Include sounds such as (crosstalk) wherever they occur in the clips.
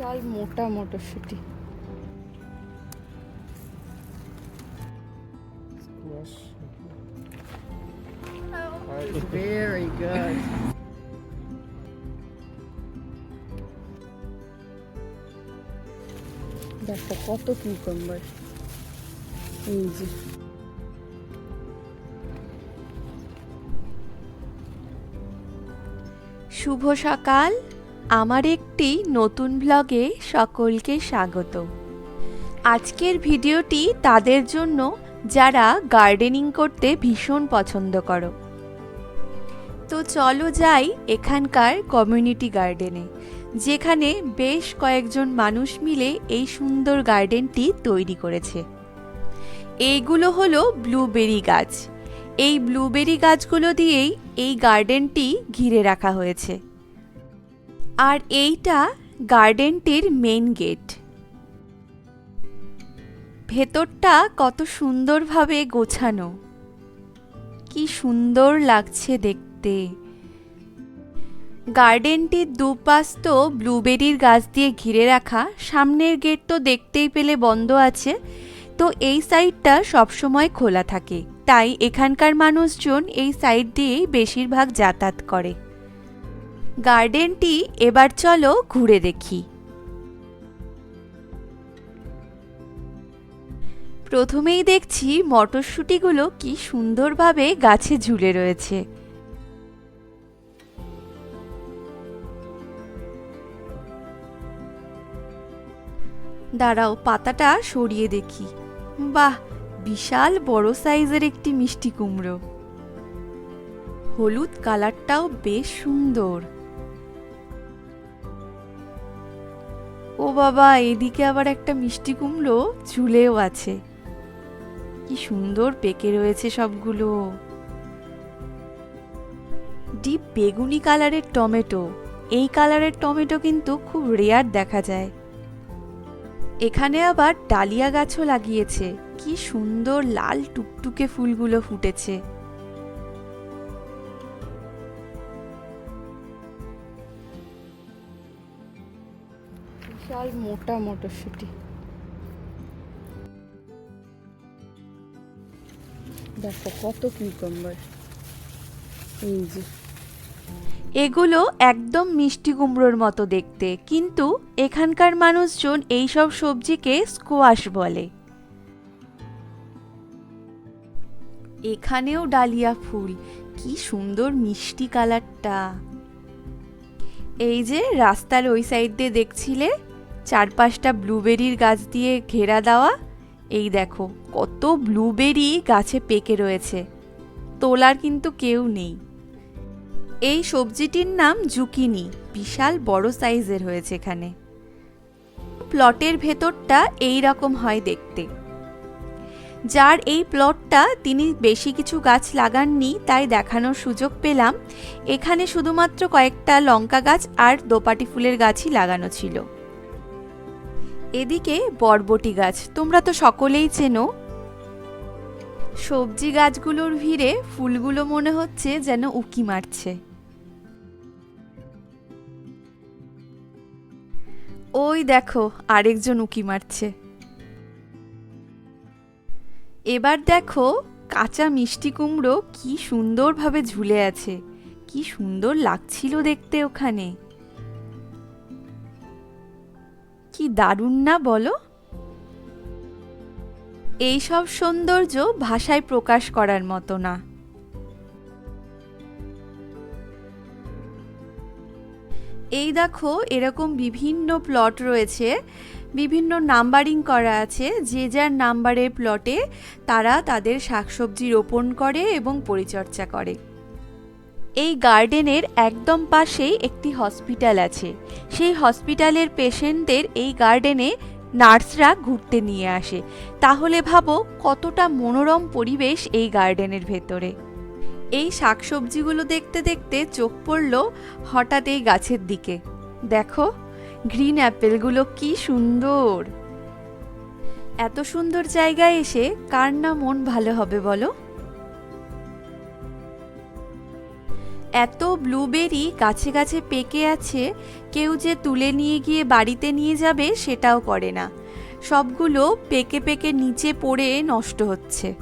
বিশাল মোটা মটরশুঁটি। Very good. দেখো কত কিউকাম্বার এই যে। শুভ সকাল। আমার একটি নতুন ব্লগে সকলকে স্বাগত। আজকের ভিডিওটি তাদের জন্য যারা গার্ডেনিং করতে ভীষণ পছন্দ করো। তো চলো যাই এখানকার কমিউনিটি গার্ডেনে, যেখানে বেশ কয়েকজন মানুষ মিলে এই সুন্দর গার্ডেনটি তৈরি করেছে। এইগুলো হলো ব্লুবেরি গাছ। এই ব্লুবেরি গাছগুলো দিয়েই এই গার্ডেনটি ঘিরে রাখা হয়েছে। আর এইটা গার্ডেনটির মেন গেট। ভেতরটা কত সুন্দরভাবে গোছানো। কি সুন্দর লাগছে দেখতে। গার্ডেনটির দুপাশ তো ব্লুবেরির গাছ দিয়ে ঘিরে রাখা, সামনের গেট তো দেখতেই পেলে বন্ধ আছে। তো এই সাইডটা সবসময় খোলা থাকে। তাই এখানকার মানুষজন এই সাইড দিয়েই বেশিরভাগ যাতায়াত করে। গার্ডেনটি এবার চলো ঘুরে দেখি। প্রথমেই দেখছি মটরশুঁটিগুলো কি সুন্দরভাবে গাছে ঝুলে রয়েছে। দাঁড়াও, পাতাটা সরিয়ে দেখি। বাহ, বিশাল বড় সাইজের একটি মিষ্টি কুমড়ো। হলুদ কালারটাও বেশ সুন্দর। ও বাবা, এদিকে আবার একটা মিষ্টি কুমড়ো ঝুলেও আছে। কি সুন্দর পেকে রয়েছে সবগুলো। ডিপ বেগুনি কালারের টমেটো। এই কালারের টমেটো কিন্তু খুব রেয়ার দেখা যায়। এখানে আবার ডালিয়া গাছও লাগিয়েছে। কি সুন্দর লাল টুকটুকে ফুলগুলো ফুটেছে। বিশাল মোটা মটরশুঁটি। দেখো কত কিউকাম্বার এই যে। এগুলো একদম মিষ্টি কুমড়োর মতো দেখতে, কিন্তু এখানকার মানুষজন এই সব সবজিকে স্কোয়াশ বলে। এখানেও ডালিয়া ফুল, কি সুন্দর মিষ্টি কালারটা এই যে রাস্তার ওই সাইড দিয়ে দেখছিলে? চারপাশটা ব্লুবেরির গাছ দিয়ে ঘেরা দেওয়া। এই দেখো, কত ব্লুবেরি গাছে পেকে রয়েছে। তোলার কিন্তু কেউ নেই। এই সবজিটির নাম জুকিনি, বিশাল বড় সাইজের হয়েছে এখানে। প্লটের ভেতরটা এই রকম হয় দেখতে। যার এই প্লটটা তিনি বেশি কিছু গাছ লাগাননি, তাই দেখানোর সুযোগ পেলাম। এখানে শুধুমাত্র কয়েকটা লঙ্কা গাছ আর দোপাটি ফুলের গাছই লাগানো ছিল। এদিকে বরবটি গাছ, তোমরা তো সকলেই চেনো। সবজি গাছগুলোর ভিড়ে ফুলগুলো মনে হচ্ছে যেন উকি মারছে। ওই দেখো, আরেকজন উকি মারছে। এবার দেখো, কাঁচা মিষ্টি কুমড়ো কি সুন্দরভাবে ঝুলে আছে। কি সুন্দর লাগছিল দেখতে ওখানে। কি দারুণ না বলো? এইসব সৌন্দর্য ভাষায় প্রকাশ করার মতো না। এই দেখো, এরকম বিভিন্ন প্লট রয়েছে, বিভিন্ন নাম্বারিং করা আছে, যে যার নাম্বারের প্লটে তারা তাদের শাকসবজি রোপণ করে এবং পরিচর্যা করে। এই গার্ডেনের একদম পাশেই একটি হসপিটাল আছে। সেই হসপিটালের পেশেন্টদের এই গার্ডেনে নার্সরা ঘুরতে নিয়ে আসে। তাহলে ভাবো কতটা মনোরম পরিবেশ এই গার্ডেনের ভেতরে। এই শাকসবজিগুলো দেখতে দেখতে চোখ পড়ল হঠাৎ এই গাছের দিকে। দেখো, গ্রিন অ্যাপেলগুলো কি সুন্দর! এত সুন্দর জায়গায় এসে কার না মন ভালো হবে বলো? এত ব্লুবেরি গাছে গাছে পেকে আছে, কেউ যে তুলে নিয়ে গিয়ে বাড়িতে নিয়ে যাবে সেটাও করে না। সবগুলো পেকে পেকে নিচে পড়ে নষ্ট হচ্ছে।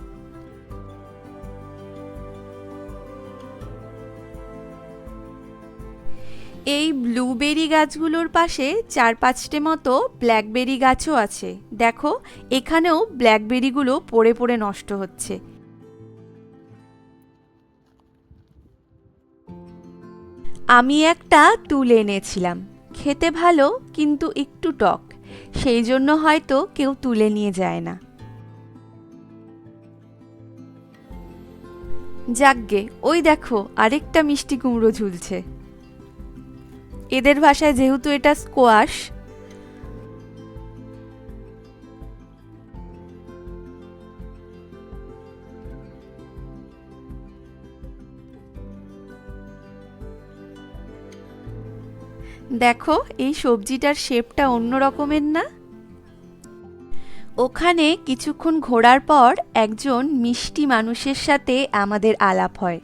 এই ব্লুবেরি গাছগুলোর পাশে চার পাঁচটে মতো ব্ল্যাকবেরি গাছও আছে। দেখো, এখানেও ব্ল্যাকবেরিগুলো পড়ে পড়ে নষ্ট হচ্ছে। আমি একটা তুলে এনেছিলাম। খেতে ভালো, কিন্তু একটু টক। সেই জন্য হয়তো কেউ তুলে নিয়ে যায় না। যাকগে, ওই দেখো, আরেকটা মিষ্টি কুমড়ো ঝুলছে। এদের ভাষায় যেহেতু এটা স্কোয়াশ দেখো, এই সবজিটার শেপটা অন্য রকমের না? ওখানে কিছুক্ষণ ঘোরার পর একজন মিষ্টি মানুষের সাথে আমাদের আলাপ হয়।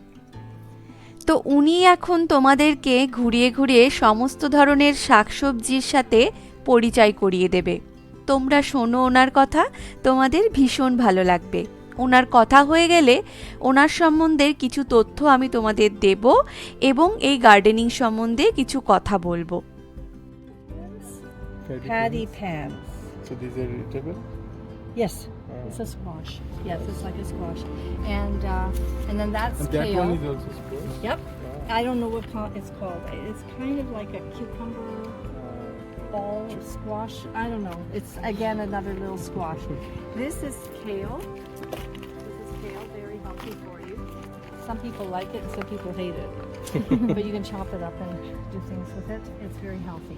তো উনি এখন তোমাদেরকে ঘুরিয়ে ঘুরিয়ে সমস্ত ধরনের শাকসবজির সাথে পরিচয় করিয়ে দেবে। তোমরা শোনো ওনার কথা, তোমাদের ভীষণ ভালো লাগবে। ওনার কথা হয়ে গেলে ওনার সম্বন্ধে কিছু তথ্য আমি তোমাদের দেব এবং এই গার্ডেনিং সম্বন্ধে কিছু কথা বলব Patty pans. So these are eatable? Yes, Uh, it's a squash. Yes, it's like a squash. And uh, and then that's and that kale. one is also squash? Yep. I don't know what it's called. It's kind of like a cucumber Uh, ball or squash. I don't know. It's again another little squash. This is kale. Healthy for you. Some people like it and some people hate it. (laughs) but you can chop it up and do things with it. It's very healthy.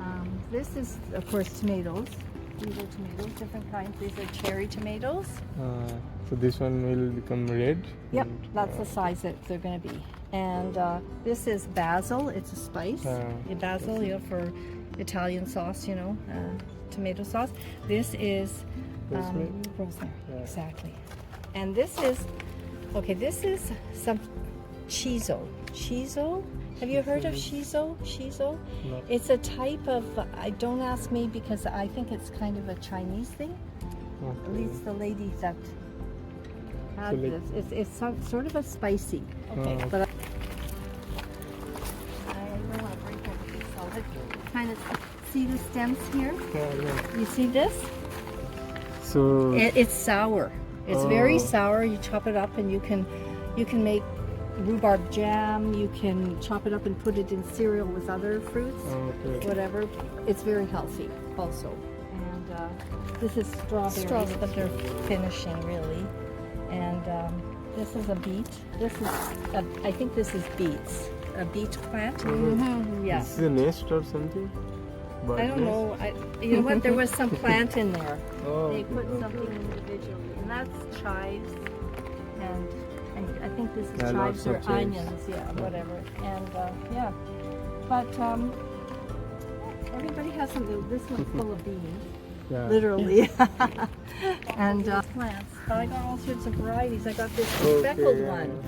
Um, this is, of course, tomatoes. These are tomatoes, different kinds. These are cherry tomatoes. uh, so this one will become red? Yep, and, that's uh, the size that they're going to be. And uh, this is basil. It's a spice. Yeah, basil, you know, for Italian sauce, you know, uh, tomato sauce. This is Rosemary? Um, rosemary, Yeah. exactly. And this is, okay, this is some chizo. Chizo. Have you heard of shizo? Shizo? No. It's a type of. I don't ask me because I think it's kind of a Chinese thing. At least the lady that had this. It's, it's some, sort of a spicy. Okay, Oh. but I, I don't want to break everything. So let's kind of see the stems here. Yeah, yeah. You see this? So, It, it's sour. It's very Oh. sour. You chop it up and you can, you can make rhubarb jam. You can chop it up and put it in cereal with other fruits. okay. Whatever. It's very healthy also. And uh, this is strawberries, Strawberry. but they're finishing really. And um, this is a beet. This is, a, I think this is beets. A beet plant. Yeah. This is a nest or something? Bird I don't nest? know. I, you know what? There was some (laughs) plant in there. Oh, They okay, put okay. something individually, and that's chives, and, I think this is Yeah, chives or onions, yeah, whatever. And uh, yeah, but um, everybody has a little. This one's (laughs) full of beans, Yeah. literally, (laughs) (laughs) and uh, plants. But I got all sorts of varieties. I got this Okay, speckled yeah, one.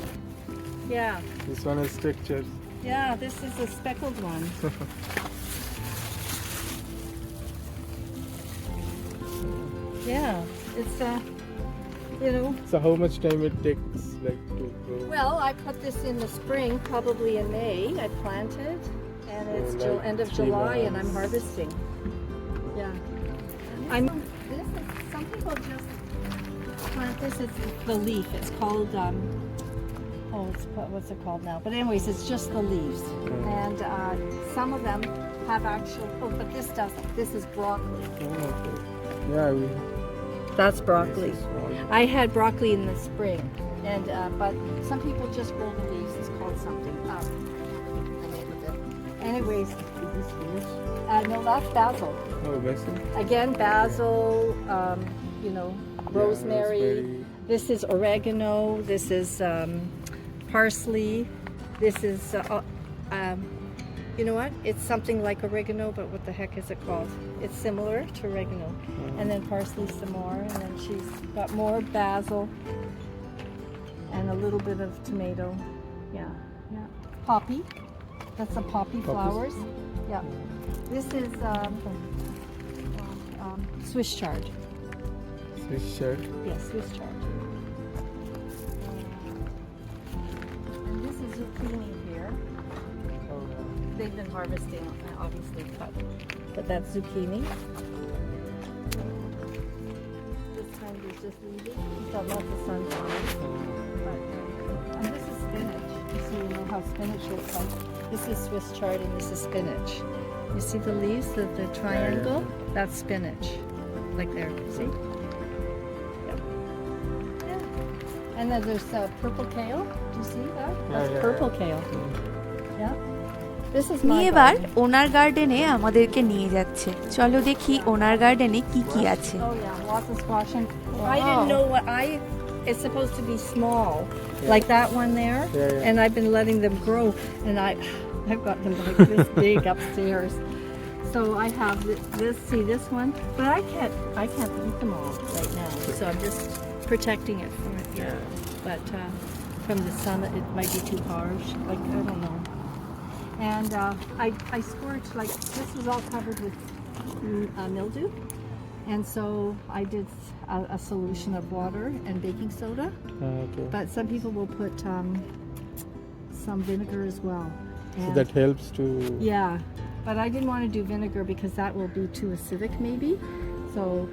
Yeah, This one has texture. yeah. This is a speckled one. yeah, it's uh, you know. So how much time it takes like to grow? Well, I put this in the spring, probably in May. I planted, and it's Oh, Ju- like end of three July, and I'm harvesting. Yeah. I'm. This is, some people just plant this. It's the leaf. It's called. Um, oh, it's what's it called now? But anyways, it's just the leaves, and uh, some of them have actual. Oh, but this doesn't. This is broccoli. Oh, okay. Yeah, we. That's broccoli. this is small. I had broccoli in the spring, and uh, but some people just roll the leaves. It's called something. Um, the name of it. Anyways, Is this uh, no, that's basil. Oh, basil. Again, basil. Um, you know, Yeah, rosemary. rosemary. This is oregano. This is um, parsley. This is. Uh, uh, um, you know what? It's something like oregano, but what the heck is it called? It's similar to oregano. And then parsley some more, and then she's got more basil and a little bit of tomato. Yeah. Yeah. Poppy. That's the poppy Poppies. flowers. Yeah. This is um, um, Swiss chard. Swiss shirt. Yes, Swiss chard. And this is zucchini They've been harvesting, uh, obviously cut. But that's zucchini. This kind is just leaving. Got lots of sunflower. But, uh, And this is spinach. So you know how spinach looks like. This is Swiss chard and this is spinach. You see the leaves, the, the triangle? That's spinach. Like there, see? Yep. Yeah. And then there's uh, purple kale. Do you see that? That's yeah, purple kale. Yeah. This is my নিয়ে এবার garden. ওনার গার্ডেনে আমাদেরকে নিয়ে যাচ্ছে চলো দেখি ওনার গার্ডেনে কি কি আছে Oh yeah, lots of squash and I didn't know what I. It's supposed to be small, like that one there, Yeah, yeah. and I've been letting them grow, and I, (sighs) I've got them like this (laughs) big upstairs. So I have thi- this. See this one, but I can't. I can't eat them all right now. So I'm just protecting it from it. Yeah, but uh, from the sun, it might be too harsh. Like I don't know. And uh, I I squirt like this was all covered with uh, mildew. And so I did a, a solution of water and baking soda, Ah, okay. but some people will put um, some vinegar as well. So that helps to. yeah, but I didn't want to do vinegar because that will be too acidic maybe. So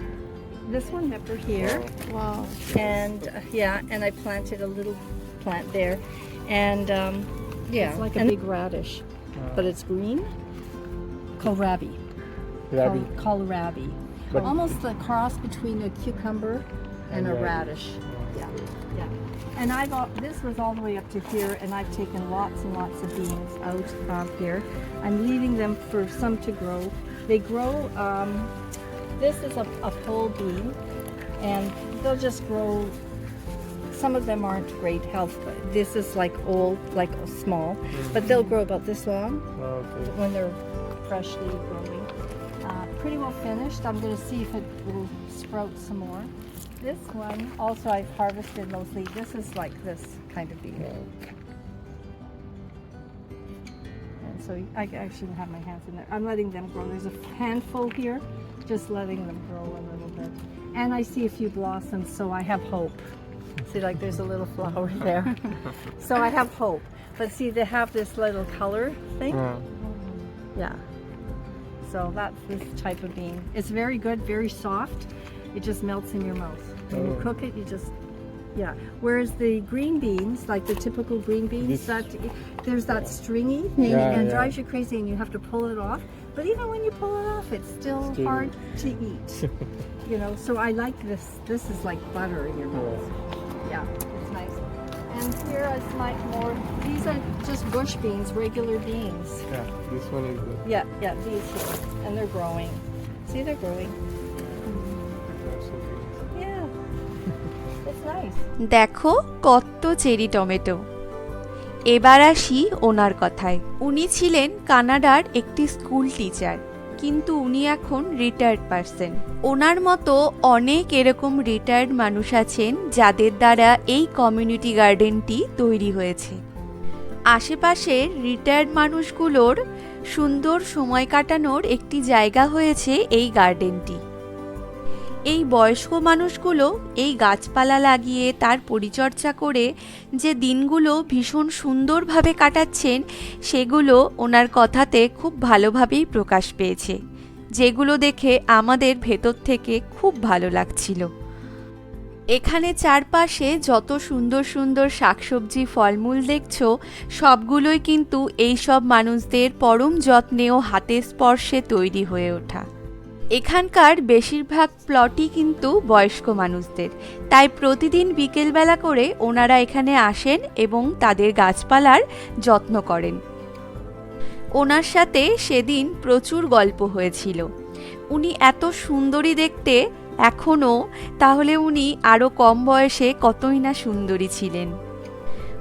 this one pepper here, Wow. and uh, yeah, and I planted a little plant there, and um, yeah, it's like a And- big radish, but it's green. Kohlrabi. Rabi. Col- kohlrabi. But- Almost the cross between a cucumber and And a radish. radish. Yeah, yeah. And I've al- this was all the way up to here, and I've taken lots and lots of beans out of here. I'm leaving them for some to grow. They grow. Um, this is a, a full bean, and they'll just grow. Some of them aren't great health, but this is like old, like small, but they'll grow about this long okay. when they're freshly growing. Uh, pretty well finished. I'm going to see if it will sprout some more. This one also I've harvested mostly. This is like this kind of bean. And so I actually have my hands in there. I'm letting them grow. There's a handful here, just letting them grow a little bit. And I see a few blossoms, so I have hope. See, like there's a little flower (laughs) there. so I have hope. But see, they have this little color thing. Ah, Yeah. So that's this type of bean. It's very good, very soft. It just melts in your mouth. When you Oh. cook it, you just yeah. Whereas the green beans, like the typical green beans, This- that there's that stringy thing Yeah, and it yeah. drives you crazy, and you have to pull it off. But even when you pull it off, it's still, Still- hard to eat. (laughs) you know. So I like this. This is like butter in your mouth. Yeah, it's nice. And here is like more. These are just bush beans, regular beans. yeah, this one is the. Yeah, yeah, these here. And they're growing. See, they're growing. Yeah. দেখো কত cherry tomato এবার আসি ওনার কথায় উনি ছিলেন কানাডার একটি school teacher কিন্তু উনি এখন রিটায়ার্ড পারসন ওনার মতো অনেক এরকম রিটায়ার্ড মানুষ আছেন যাদের দ্বারা এই কমিউনিটি গার্ডেনটি তৈরি হয়েছে। আশেপাশের রিটায়ার্ড মানুষগুলোর সুন্দর সময় কাটানোর একটি জায়গা হয়েছে এই গার্ডেনটি এই বয়স্ক মানুষগুলো এই গাছপালা লাগিয়ে তার পরিচর্যা করে যে দিনগুলো ভীষণ সুন্দরভাবে কাটাচ্ছেন, সেগুলো ওনার কথাতে খুব ভালোভাবেই প্রকাশ পেয়েছে, যেগুলো দেখে আমাদের ভেতর থেকে খুব ভালো লাগছিল। এখানে চারপাশে যত সুন্দর সুন্দর শাকসবজি, ফলমূল দেখছ, সবগুলোই কিন্তু এই সব মানুষদের পরম যত্নে ও হাতের স্পর্শে তৈরি হয়ে ওঠা। এখানকার বেশিরভাগ প্লটই কিন্তু বয়স্ক মানুষদের। তাই প্রতিদিন বিকেলবেলা করে ওনারা এখানে আসেন এবং তাদের গাছপালার যত্ন করেন। ওনার সাথে সেদিন প্রচুর গল্প হয়েছিল। উনি এত সুন্দরী দেখতে, এখনও তাহলে উনি আরও কম বয়সে কতই না সুন্দরী ছিলেন।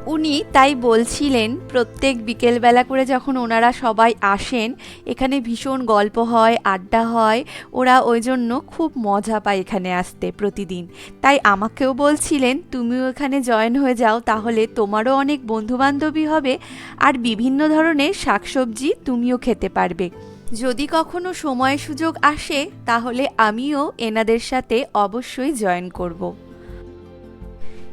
উনি তাই বলছিলেন, প্রত্যেক বিকেলবেলা করে যখন ওনারা সবাই আসেন, এখানে ভীষণ গল্প হয়, আড্ডা হয়, ওরা ওই জন্য খুব মজা পায় এখানে আসতে প্রতিদিন। তাই আমাকেও বলছিলেন, তুমিও এখানে জয়েন হয়ে যাও, তাহলে তোমারও অনেক বন্ধুবান্ধবী হবে আর বিভিন্ন ধরনের শাকসবজি তুমিও খেতে পারবে। যদি কখনো সময় সুযোগ আসে, তাহলে আমিও এনাদের সাথে অবশ্যই জয়েন করব।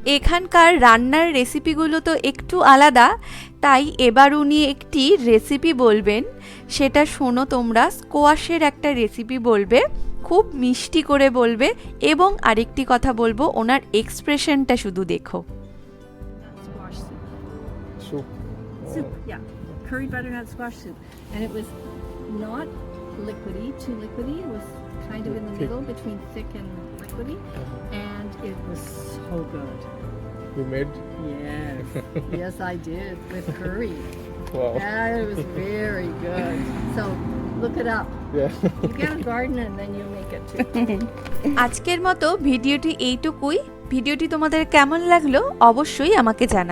এখানকার রান্নার রেসিপিগুলো তো একটু আলাদা তাই এবার উনি একটি রেসিপি বলবেন। সেটা শোনো তোমরা স্কোয়াশের একটা রেসিপি বলবে খুব মিষ্টি করে বলবে এবং আরেকটি কথা বলব ওনার এক্সপ্রেশনটা শুধু দেখো। Not liquidy, too liquidy. It was kind of in the middle between thick and liquidy. And it was so good. You made? Yes. yes, I did with curry. Wow. And it was very good. So look it up. Yeah. You get a garden and then you make it too. আজকের মতো ভিডিওটি এইটুকুই ভিডিওটি তোমাদের কেমন লাগল অবশ্যই আমাকে জানা